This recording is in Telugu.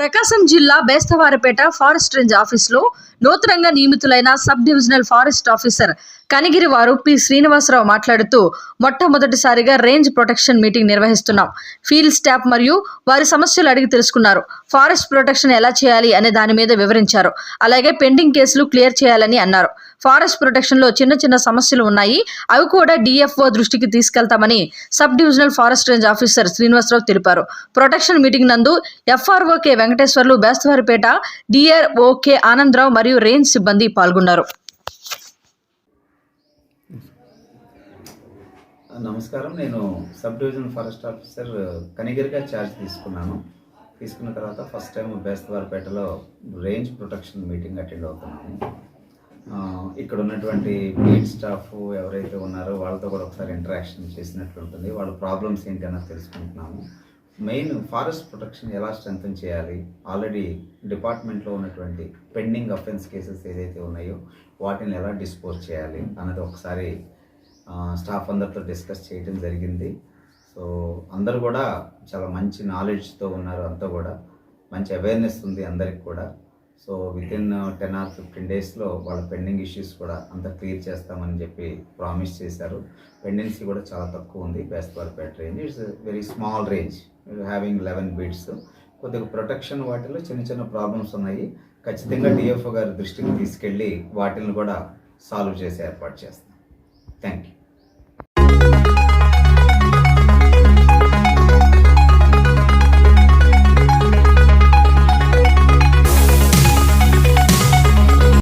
ప్రకాశం జిల్లా బేస్తవారపేట ఫారెస్ట్ రేంజ్ ఆఫీసులో నూతనంగా నియమితులైన sub divisional forest officer Kanigiri వారు పి. శ్రీనివాసరావు మాట్లాడుతూ మొట్టమొదటిసారిగా రేంజ్ ప్రొటెక్షన్ మీటింగ్ నిర్వహిస్తున్నాం. ఫీల్డ్ స్టాఫ్ మరియు వారి సమస్యలు అడిగి తెలుసుకున్నారు. ఫారెస్ట్ ప్రొటెక్షన్ ఎలా చేయాలి అనే దాని మీద వివరించారు. అలాగే పెండింగ్ కేసులు క్లియర్ చేయాలని అన్నారు. ఫారెస్ట్ ప్రొటెక్షన్లో చిన్న చిన్న సమస్యలు ఉన్నాయి. అవి కూడా డిఎఫ్ఓ దృష్టికి తీసుకెళ్తామని sub divisional forest range officer Srinivasarao తెలిపారు. ప్రొటెక్షన్ మీటింగ్ నందు ఎఫ్ఆర్ఓకే వెంకటేశ్వర్లు బేస్తవారిపేట డిఆర్ఓకే ఆనందరావు మరియు రేంజ్ సిబ్బంది పాల్గొన్నారు. నమస్కారం. నేను సబ్ డివిజన్ ఫారెస్ట్ ఆఫీసర్ కనిగిరిగా ఛార్జ్ తీసుకున్నాను. తీసుకున్న తర్వాత ఫస్ట్ టైం బేస్తవారిపేటలో రేంజ్ ప్రొటెక్షన్ మీటింగ్ అటెండ్ అవుతున్నాను. ఇక్కడ ఉన్నటువంటి బీట్ స్టాఫ్ ఎవరైతే ఉన్నారో వాళ్ళతో కూడా ఒకసారి ఇంటరాక్షన్ చేసినట్లు ఉంటుంది. వాళ్ళ ప్రాబ్లమ్స్ ఏంటి అన్నది తెలుసుకుంటున్నాము. మెయిన్ ఫారెస్ట్ ప్రొటెక్షన్ ఎలా స్ట్రెంగ్తన్ చేయాలి? ఆల్రెడీ డిపార్ట్మెంట్లో ఉన్నటువంటి పెండింగ్ అఫెన్స్ కేసెస్ ఏదైతే ఉన్నాయో వాటిని ఎలా డిస్పోజ్ చేయాలి అన్నది ఒకసారి స్టాఫ్ అందరితో డిస్కస్ చేయడం జరిగింది. సో అందరూ కూడా చాలా మంచి నాలెడ్జ్తో ఉన్నారు అంతా కూడా. మంచి అవేర్నెస్ ఉంది అందరికి కూడా. So within ten or fifteen డేస్లో వాళ్ళ పెండింగ్ ఇష్యూస్ కూడా అంతా క్లియర్ చేస్తామని చెప్పి ప్రామిస్ చేశారు. పెండెన్సీ కూడా చాలా తక్కువ ఉంది. Bestavaripeta range it's very small range having eleven beats కొద్దిగా ప్రొటెక్షన్ వాటిలో చిన్న చిన్న ప్రాబ్లమ్స్ ఉన్నాయి. ఖచ్చితంగా డిఎఫ్ఓ గారి దృష్టికి తీసుకెళ్ళి వాటిని కూడా సాల్వ్ చేసే ఏర్పాటు చేస్తాం. Thank you